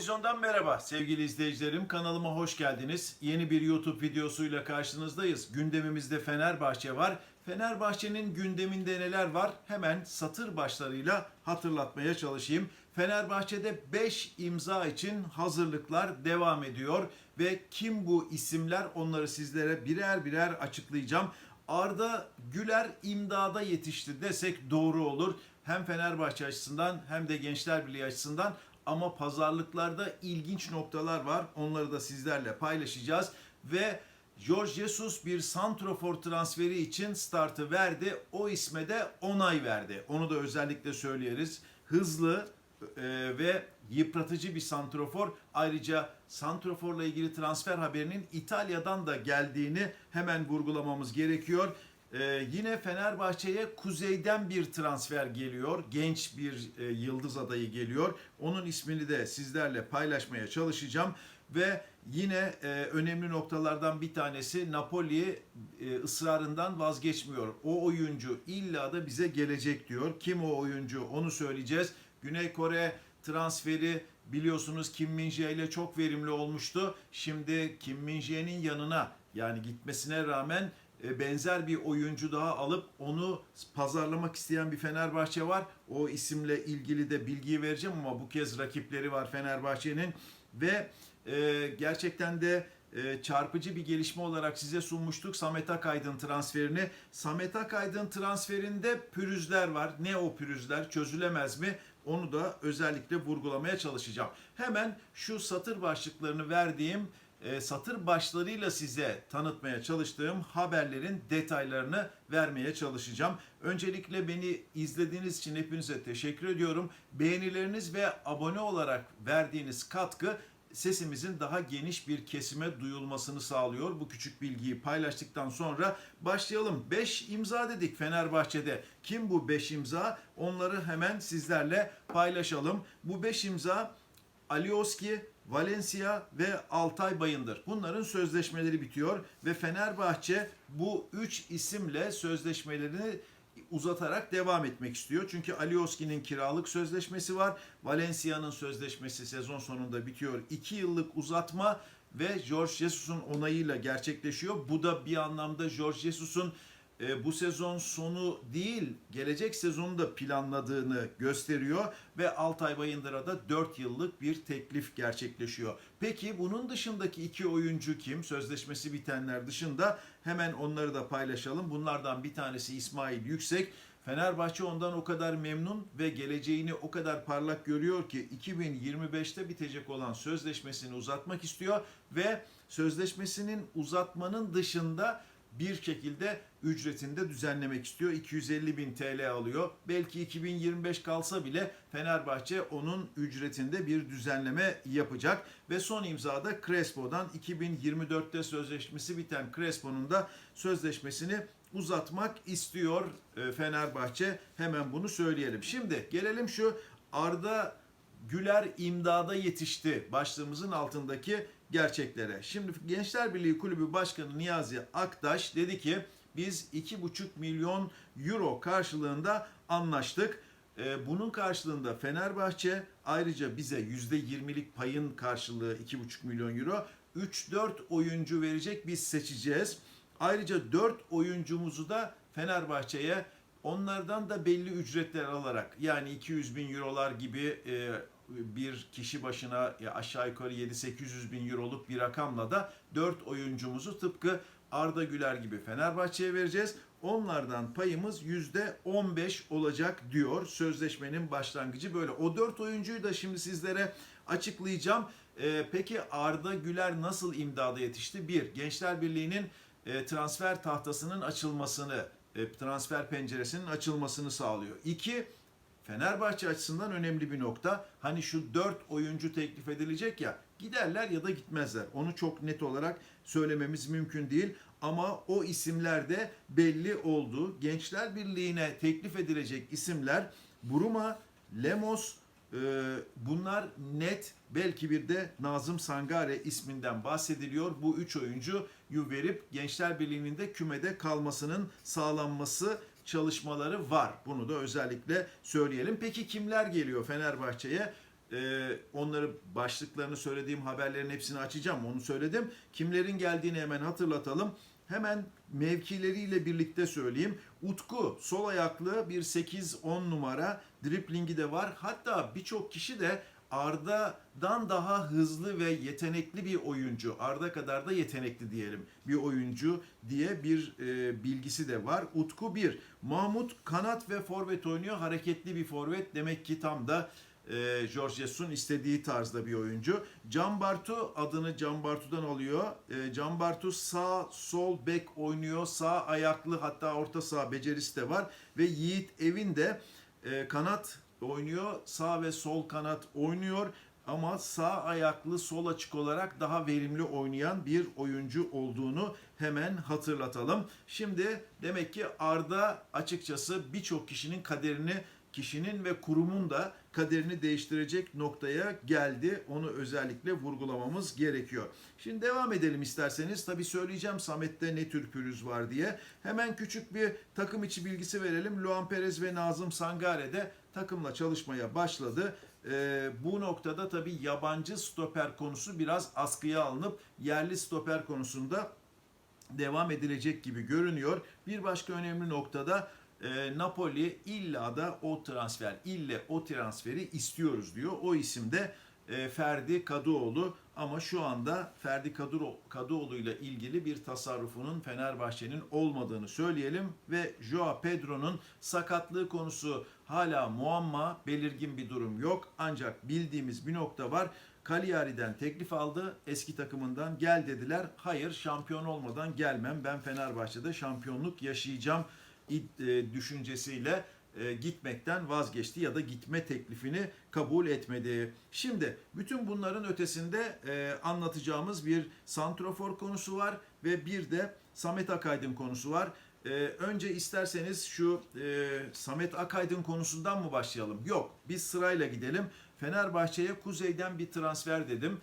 Futbol Vizyon'dan merhaba sevgili izleyicilerim. Kanalıma hoş geldiniz. Yeni bir YouTube videosuyla karşınızdayız. Gündemimizde Fenerbahçe var. Fenerbahçe'nin gündeminde neler var? Hemen satır başlarıyla hatırlatmaya çalışayım. Fenerbahçe'de 5 imza için hazırlıklar devam ediyor ve kim bu isimler onları sizlere birer birer açıklayacağım. Arda Güler imdada yetişti desek doğru olur. Hem Fenerbahçe açısından hem de Gençler Birliği açısından ama pazarlıklarda ilginç noktalar var. Onları da sizlerle paylaşacağız ve George Jesus bir santrofor transferi için startı verdi. O isme de onay verdi. Onu da özellikle söyleriz. Hızlı e, ve yıpratıcı bir santrofor. Ayrıca santroforla ilgili transfer haberinin İtalya'dan da geldiğini hemen vurgulamamız gerekiyor. Ee, yine Fenerbahçe'ye kuzeyden bir transfer geliyor. Genç bir e, yıldız adayı geliyor. Onun ismini de sizlerle paylaşmaya çalışacağım. Ve yine e, önemli noktalardan bir tanesi Napoli e, ısrarından vazgeçmiyor. O oyuncu illa da bize gelecek diyor. Kim o oyuncu onu söyleyeceğiz. Güney Kore transferi biliyorsunuz Kim Min ile çok verimli olmuştu. Şimdi Kim Min yanına yani gitmesine rağmen benzer bir oyuncu daha alıp onu pazarlamak isteyen bir Fenerbahçe var. O isimle ilgili de bilgiyi vereceğim ama bu kez rakipleri var Fenerbahçe'nin ve e, gerçekten de e, çarpıcı bir gelişme olarak size sunmuştuk Samet Akaydın transferini. Samet Akaydın transferinde pürüzler var. Ne o pürüzler? Çözülemez mi? Onu da özellikle vurgulamaya çalışacağım. Hemen şu satır başlıklarını verdiğim e, satır başlarıyla size tanıtmaya çalıştığım haberlerin detaylarını vermeye çalışacağım. Öncelikle beni izlediğiniz için hepinize teşekkür ediyorum. Beğenileriniz ve abone olarak verdiğiniz katkı sesimizin daha geniş bir kesime duyulmasını sağlıyor. Bu küçük bilgiyi paylaştıktan sonra başlayalım. 5 imza dedik Fenerbahçe'de. Kim bu 5 imza? Onları hemen sizlerle paylaşalım. Bu 5 imza Alioski, Valencia ve Altay Bayındır. Bunların sözleşmeleri bitiyor ve Fenerbahçe bu 3 isimle sözleşmelerini uzatarak devam etmek istiyor. Çünkü Alioski'nin kiralık sözleşmesi var. Valencia'nın sözleşmesi sezon sonunda bitiyor. 2 yıllık uzatma ve George Jesus'un onayıyla gerçekleşiyor. Bu da bir anlamda George Jesus'un e, bu sezon sonu değil, gelecek sezonu da planladığını gösteriyor ve Altay Bayındır'a da 4 yıllık bir teklif gerçekleşiyor. Peki bunun dışındaki iki oyuncu kim? Sözleşmesi bitenler dışında hemen onları da paylaşalım. Bunlardan bir tanesi İsmail Yüksek. Fenerbahçe ondan o kadar memnun ve geleceğini o kadar parlak görüyor ki 2025'te bitecek olan sözleşmesini uzatmak istiyor ve sözleşmesinin uzatmanın dışında bir şekilde ücretini de düzenlemek istiyor. 250 bin TL alıyor. Belki 2025 kalsa bile Fenerbahçe onun ücretinde bir düzenleme yapacak. Ve son imzada Crespo'dan 2024'te sözleşmesi biten Crespo'nun da sözleşmesini uzatmak istiyor e, Fenerbahçe. Hemen bunu söyleyelim. Şimdi gelelim şu Arda Güler imdada yetişti başlığımızın altındaki gerçeklere. Şimdi Gençler Birliği Kulübü Başkanı Niyazi Aktaş dedi ki biz 2,5 milyon euro karşılığında anlaştık. Ee, Bunun karşılığında Fenerbahçe ayrıca bize %20'lik payın karşılığı 2,5 milyon euro 3-4 oyuncu verecek biz seçeceğiz. Ayrıca 4 oyuncumuzu da Fenerbahçe'ye onlardan da belli ücretler alarak yani 200 bin eurolar gibi e, bir kişi başına aşağı yukarı 7-800 bin euroluk bir rakamla da 4 oyuncumuzu tıpkı Arda Güler gibi Fenerbahçe'ye vereceğiz. Onlardan payımız %15 olacak diyor. Sözleşmenin başlangıcı böyle. O 4 oyuncuyu da şimdi sizlere açıklayacağım. Ee, peki Arda Güler nasıl imdada yetişti? Bir, Gençler Birliği'nin e, transfer tahtasının açılmasını, e, transfer penceresinin açılmasını sağlıyor. İki, Fenerbahçe açısından önemli bir nokta. Hani şu 4 oyuncu teklif edilecek ya giderler ya da gitmezler. Onu çok net olarak söylememiz mümkün değil. Ama o isimler de belli oldu. Gençler Birliği'ne teklif edilecek isimler Buruma, Lemos, e, bunlar net. Belki bir de Nazım Sangare isminden bahsediliyor. Bu üç oyuncuyu verip Gençler Birliği'nin de kümede kalmasının sağlanması çalışmaları var. Bunu da özellikle söyleyelim. Peki kimler geliyor Fenerbahçe'ye? e, onları başlıklarını söylediğim haberlerin hepsini açacağım. Onu söyledim. Kimlerin geldiğini hemen hatırlatalım. Hemen mevkileriyle birlikte söyleyeyim. Utku sol ayaklı bir 8-10 numara driplingi de var. Hatta birçok kişi de Arda'dan daha hızlı ve yetenekli bir oyuncu. Arda kadar da yetenekli diyelim bir oyuncu diye bir e, bilgisi de var. Utku 1. Mahmut kanat ve forvet oynuyor. Hareketli bir forvet. Demek ki tam da e, George Jesus'un istediği tarzda bir oyuncu. Can Bartu adını Can Bartu'dan alıyor. E, Can Bartu sağ sol bek oynuyor. Sağ ayaklı hatta orta saha becerisi de var. Ve Yiğit Evin de e, kanat oynuyor. Sağ ve sol kanat oynuyor. Ama sağ ayaklı sol açık olarak daha verimli oynayan bir oyuncu olduğunu hemen hatırlatalım. Şimdi demek ki Arda açıkçası birçok kişinin kaderini kişinin ve kurumun da kaderini değiştirecek noktaya geldi. Onu özellikle vurgulamamız gerekiyor. Şimdi devam edelim isterseniz. Tabi söyleyeceğim Samet'te ne tür pürüz var diye. Hemen küçük bir takım içi bilgisi verelim. Luan Perez ve Nazım Sangare de takımla çalışmaya başladı. Ee, bu noktada tabi yabancı stoper konusu biraz askıya alınıp yerli stoper konusunda devam edilecek gibi görünüyor. Bir başka önemli noktada e, Napoli illa da o transfer, ille o transferi istiyoruz diyor. O isim de e, Ferdi Kadıoğlu ama şu anda Ferdi Kadıo- Kadıoğlu ile ilgili bir tasarrufunun Fenerbahçe'nin olmadığını söyleyelim ve Joao Pedro'nun sakatlığı konusu hala muamma, belirgin bir durum yok. Ancak bildiğimiz bir nokta var. Cagliari'den teklif aldı. Eski takımından gel dediler. Hayır şampiyon olmadan gelmem. Ben Fenerbahçe'de şampiyonluk yaşayacağım e, düşüncesiyle e, gitmekten vazgeçti ya da gitme teklifini kabul etmedi. Şimdi bütün bunların ötesinde e, anlatacağımız bir santrofor konusu var ve bir de Samet Akaydın konusu var. E, önce isterseniz şu Samet Akaydın konusundan mı başlayalım? Yok, biz sırayla gidelim. Fenerbahçe'ye kuzeyden bir transfer dedim.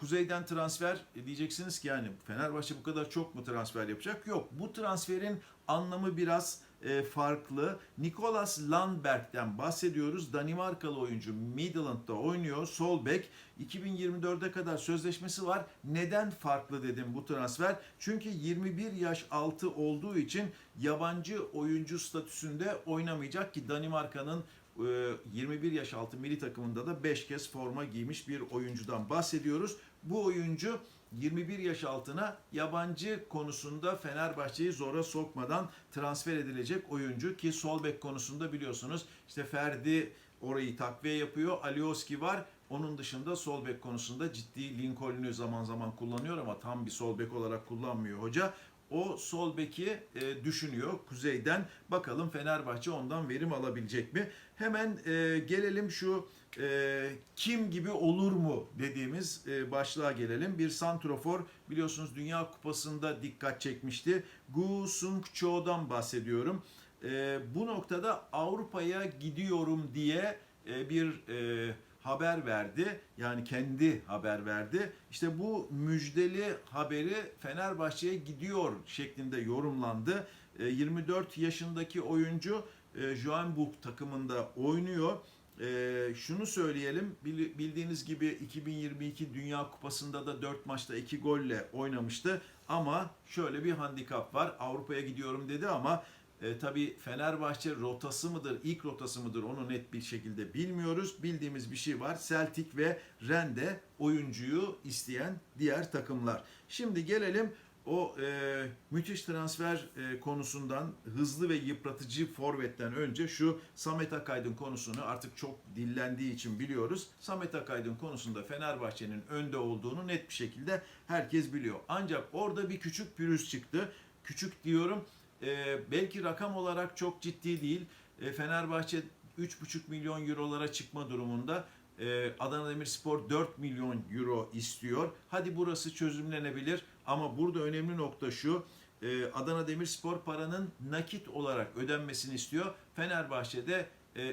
Kuzeyden transfer diyeceksiniz ki yani Fenerbahçe bu kadar çok mu transfer yapacak? Yok, bu transferin anlamı biraz e, farklı. Nicolas Landberg'den bahsediyoruz. Danimarkalı oyuncu Midland'da oynuyor. Sol bek. 2024'e kadar sözleşmesi var. Neden farklı dedim bu transfer? Çünkü 21 yaş altı olduğu için yabancı oyuncu statüsünde oynamayacak ki Danimarka'nın e, 21 yaş altı milli takımında da 5 kez forma giymiş bir oyuncudan bahsediyoruz. Bu oyuncu 21 yaş altına yabancı konusunda Fenerbahçe'yi zora sokmadan transfer edilecek oyuncu ki sol bek konusunda biliyorsunuz işte Ferdi orayı takviye yapıyor. Alioski var. Onun dışında sol bek konusunda ciddi Lincoln'ü zaman zaman kullanıyor ama tam bir sol bek olarak kullanmıyor hoca. O sol beki e, düşünüyor kuzeyden. Bakalım Fenerbahçe ondan verim alabilecek mi? Hemen e, gelelim şu e, kim gibi olur mu dediğimiz e, başlığa gelelim. Bir santrofor biliyorsunuz Dünya Kupası'nda dikkat çekmişti. Gu Sung Cho'dan bahsediyorum. E, bu noktada Avrupa'ya gidiyorum diye e, bir e, haber verdi. Yani kendi haber verdi. İşte bu müjdeli haberi Fenerbahçe'ye gidiyor şeklinde yorumlandı. E, 24 yaşındaki oyuncu e, Johannesburg takımında oynuyor. E, şunu söyleyelim bil- bildiğiniz gibi 2022 Dünya Kupası'nda da 4 maçta 2 golle oynamıştı. Ama şöyle bir handikap var. Avrupa'ya gidiyorum dedi ama e, tabii Fenerbahçe rotası mıdır, ilk rotası mıdır onu net bir şekilde bilmiyoruz. Bildiğimiz bir şey var. Celtic ve Rende oyuncuyu isteyen diğer takımlar. Şimdi gelelim o e, müthiş transfer e, konusundan hızlı ve yıpratıcı forvetten önce şu Samet Akaydın konusunu artık çok dillendiği için biliyoruz. Samet Akaydın konusunda Fenerbahçe'nin önde olduğunu net bir şekilde herkes biliyor. Ancak orada bir küçük pürüz çıktı. Küçük diyorum e, belki rakam olarak çok ciddi değil. E, Fenerbahçe 3,5 milyon eurolara çıkma durumunda. E, Adana Demirspor 4 milyon euro istiyor. Hadi burası çözümlenebilir ama burada önemli nokta şu. e, Adana Demirspor paranın nakit olarak ödenmesini istiyor. Fenerbahçe'de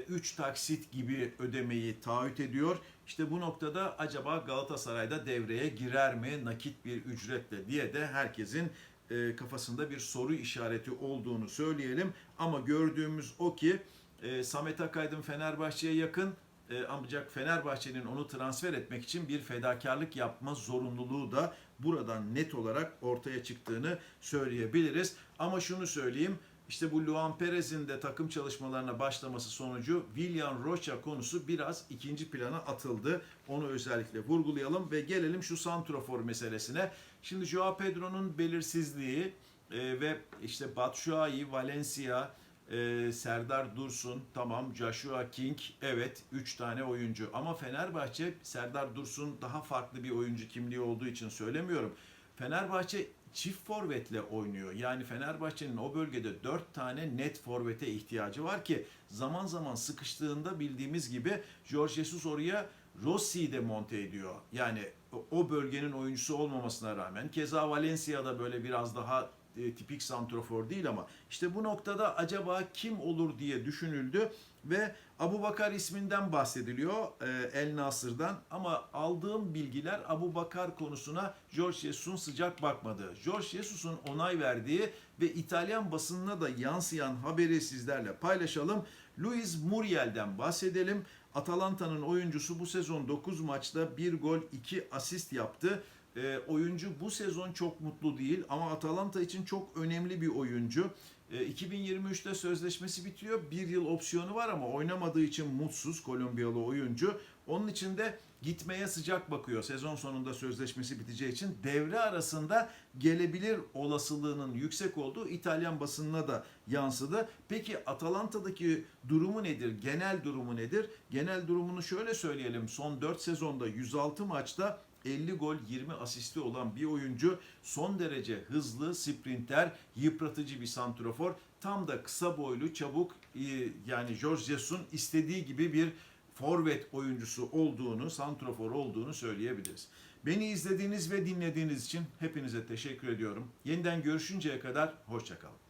3 taksit gibi ödemeyi taahhüt ediyor. İşte bu noktada acaba Galatasaray'da devreye girer mi nakit bir ücretle diye de herkesin e, kafasında bir soru işareti olduğunu söyleyelim. Ama gördüğümüz o ki e, Samet Akaydın Fenerbahçe'ye yakın E, ancak Fenerbahçe'nin onu transfer etmek için bir fedakarlık yapma zorunluluğu da buradan net olarak ortaya çıktığını söyleyebiliriz. Ama şunu söyleyeyim. İşte bu Luan Perez'in de takım çalışmalarına başlaması sonucu William Rocha konusu biraz ikinci plana atıldı. Onu özellikle vurgulayalım ve gelelim şu santrofor meselesine. Şimdi Joao Pedro'nun belirsizliği e, ve işte Batshuayi, Valencia, e, Serdar Dursun, tamam Joshua King, evet 3 tane oyuncu. Ama Fenerbahçe, Serdar Dursun daha farklı bir oyuncu kimliği olduğu için söylemiyorum. Fenerbahçe çift forvetle oynuyor. Yani Fenerbahçe'nin o bölgede 4 tane net forvete ihtiyacı var ki zaman zaman sıkıştığında bildiğimiz gibi Jorge Jesus oraya Rossi'yi de monte ediyor. Yani o- bölgenin oyuncusu olmamasına rağmen keza Valencia'da böyle biraz daha e, tipik santrofor değil ama işte bu noktada acaba kim olur diye düşünüldü ve Abu Bakar isminden bahsediliyor e, El Nasır'dan ama aldığım bilgiler Abu Bakar konusuna Jorge Jesus'un sıcak bakmadığı, Jorge Jesus'un onay verdiği ve İtalyan basınına da yansıyan haberi sizlerle paylaşalım. Luis Muriel'den bahsedelim. Atalanta'nın oyuncusu bu sezon 9 maçta 1 gol 2 asist yaptı. E, oyuncu bu sezon çok mutlu değil ama Atalanta için çok önemli bir oyuncu. E, 2023'te sözleşmesi bitiyor. Bir yıl opsiyonu var ama oynamadığı için mutsuz Kolombiyalı oyuncu. Onun için de gitmeye sıcak bakıyor. Sezon sonunda sözleşmesi biteceği için devre arasında gelebilir olasılığının yüksek olduğu İtalyan basınına da yansıdı. Peki Atalanta'daki durumu nedir? Genel durumu nedir? Genel durumunu şöyle söyleyelim. Son 4 sezonda 106 maçta 50 gol 20 asisti olan bir oyuncu son derece hızlı, sprinter, yıpratıcı bir santrofor. Tam da kısa boylu, çabuk e, yani Jorge Jesus'un istediği gibi bir forvet oyuncusu olduğunu, santrofor olduğunu söyleyebiliriz. Beni izlediğiniz ve dinlediğiniz için hepinize teşekkür ediyorum. Yeniden görüşünceye kadar hoşçakalın.